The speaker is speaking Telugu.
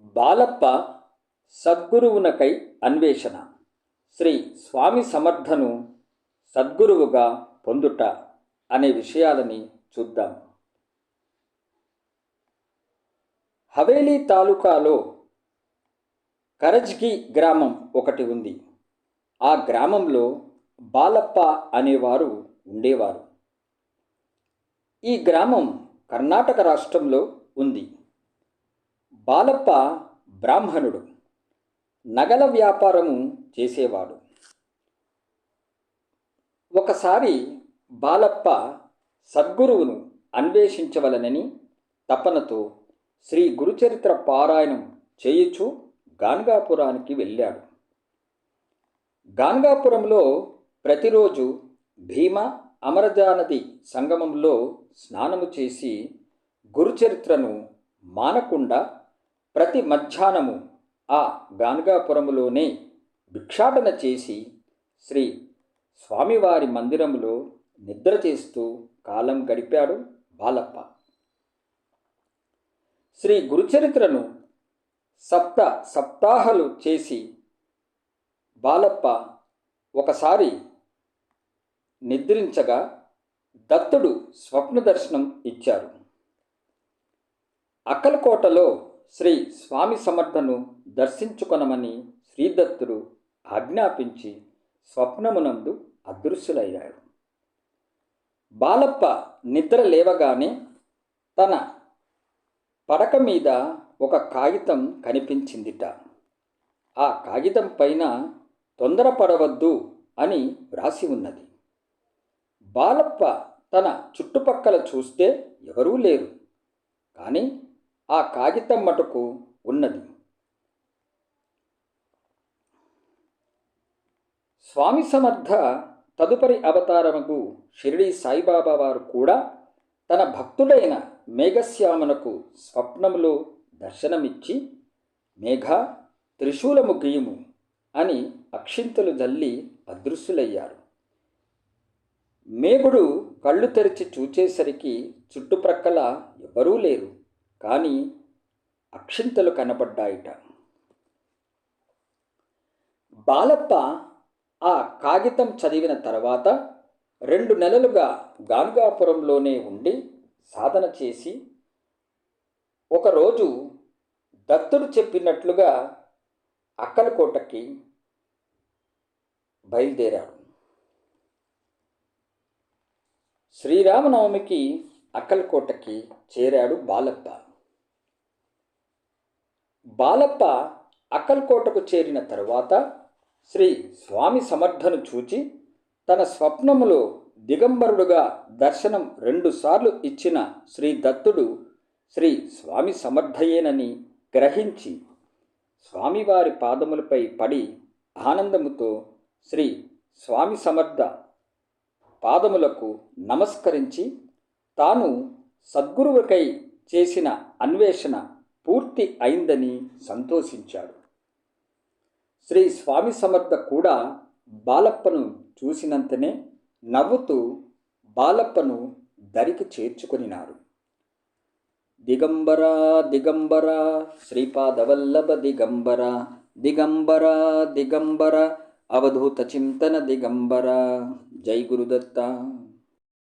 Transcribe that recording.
బాలప్ప సద్గురువునకై అన్వేషణ. శ్రీ స్వామి సమర్థను సద్గురువుగా పొందుట అనే విషయాలని చూద్దాం. హవేలీ తాలూకాలో కరజ్గి గ్రామం ఒకటి ఉంది. ఆ గ్రామంలో బాలప్ప అనేవారు ఉండేవారు. ఈ గ్రామం కర్ణాటక రాష్ట్రంలో ఉంది. బాలప్ప బ్రాహ్మణుడు. నగల వ్యాపారము చేసేవాడు. ఒకసారి బాలప్ప సద్గురువును అన్వేషించవలనని తపనతో శ్రీ గురుచరిత్ర పారాయణం చేయుచు గాన్గాపురానికి వెళ్ళాడు. గాన్గాపురంలో ప్రతిరోజు భీమ అమరజానది సంగమంలో స్నానము చేసి గురుచరిత్రను మానకుండా ప్రతి మధ్యాహ్నము ఆ గాన్గాపురములోనే భిక్షాటన చేసి శ్రీ స్వామివారి మందిరములో నిద్ర చేస్తూ కాలం గడిపాడు బాలప్ప. శ్రీ గురుచరిత్రను సప్త సప్తాహాలు చేసి బాలప్ప ఒకసారి నిద్రించగా దత్తుడు స్వప్న దర్శనం ఇచ్చారు. అక్కలకోటలో శ్రీ స్వామి సమర్థను దర్శించుకొనమని శ్రీదత్తుడు ఆజ్ఞాపించి స్వప్నమునందు అదృశ్యులయ్యాడు. బాలప్ప నిద్ర లేవగానే తన పడక మీద ఒక కాగితం కనిపించిందిట. ఆ కాగితం పైన తొందరపడవద్దు అని వ్రాసి ఉన్నది. బాలప్ప తన చుట్టుపక్కల చూస్తే ఎవరూ లేరు. కానీ ఆ కాగితం మటుకు ఉన్నది. స్వామి సమర్థ తదుపరి అవతారముకు షిరిడి సాయిబాబా వారు కూడా తన భక్తుడైన మేఘశ్యామునకు స్వప్నములో దర్శనమిచ్చి మేఘ త్రిశూలము గీయము అని అక్షింతలు జల్లి అదృశ్యులయ్యారు. మేఘుడు కళ్ళు తెరిచి చూచేసరికి చుట్టుప్రక్కల ఎవరూ లేరు. కానీ అక్షింతలు కనబడ్డాయిట. బాలప్ప ఆ కాగితం చదివిన తర్వాత రెండు నెలలుగా గాన్గాపురంలోనే ఉండి సాధన చేసి ఒకరోజు దత్తుడు చెప్పినట్లుగా అక్కలకోటకి బయలుదేరాడు. శ్రీరామనవమికి అక్కలకోటకి చేరాడు బాలప్ప. బాలప్ప అక్కల్కోటకు చేరిన తరువాత శ్రీ స్వామి సమర్థను చూచి తన స్వప్నములో దిగంబరుడుగా దర్శనం రెండుసార్లు ఇచ్చిన శ్రీ దత్తుడు శ్రీ స్వామి సమర్థయేనని గ్రహించి స్వామివారి పాదములపై పడి ఆనందముతో శ్రీ స్వామి సమర్థ పాదములకు నమస్కరించి తాను సద్గురువుకై చేసిన అన్వేషణ పూర్తి అయిందని సంతోషించాడు. శ్రీ స్వామి సమర్థ కూడా బాలప్పను చూసినంతనే నవ్వుతూ బాలప్పను దరికి చేర్చుకొనినారు దిగంబర దిగంబర శ్రీపాదవల్లభ దిగంబర దిగంబర దిగంబర అవధూత చింతన దిగంబర జై గురుదత్త.